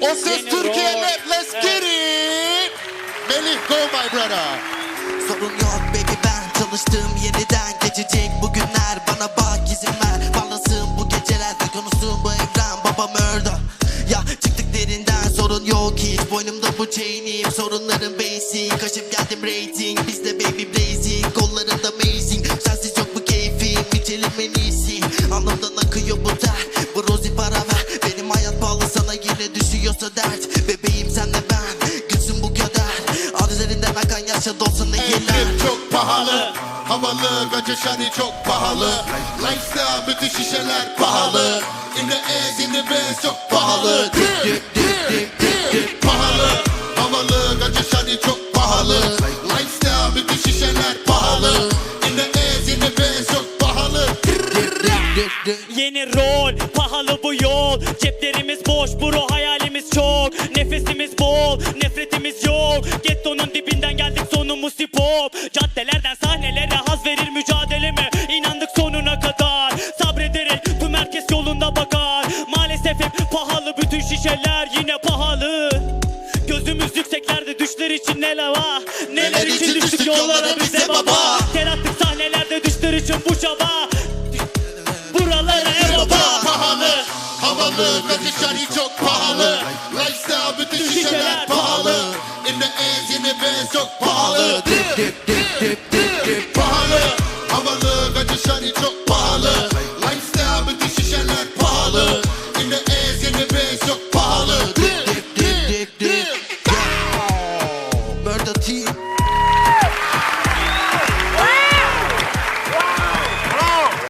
O ses Türkiye rap, let's get it. Melih, go my brother. Sorun yok baby ben çalıştım yeniden geçecek bugünler bana bak izin ver. Parlasın bu geceler. Ve konuşsun bu evren. Babam öldü Ya çıktık derinden. Sorun yok hiç. Boynumda bu chainim. Sorunların basic. Kaşıp geldim rating. Bizde baby blazing Alnımdan akıyor bu ter bu rozi para ver Benim hayat pahalı sana yine düşüyorsa dert Bebeğim senle ben gülsün bu kader Ad üzerinden akan yaşa dolsun ne yeter Evrim çok pahalı. Havalı, gacı şari çok pahalı. Lifestyle, bütün şişeler pahalı. In the ass, in the bands çok pahalı. pahalı. Yeni rol pahalı bu yol. Ceplerimiz boş bro hayalimiz çok. Nefesimiz bol nefretimiz yok. Gettonun dibinden geldik sonumuz hip hop. Caddelerden sahnelere haz verir mücadeleme. İnandık sonuna kadar. Sabrederek tüm herkes yolunda bakar. Maalesef hep pahalı bütün şişeler yine pahalı. Gözümüz yükseklerde düşler için neler var Neler için düştük yollara bize baba? Ter attık sahnelerde düşler için bu pahalı. Ve dışarı çok pahalı. Lifestyle bütün şişeler pahalı. In the ass yine ben çok pahalı. Dip dip dip dip dip dip pahalı. Havalı ve dışarı çok pahalı. Lifestyle bütün şişeler pahalı. In the ass yine ben çok pahalı. Dip dip dip dip dip. Murder team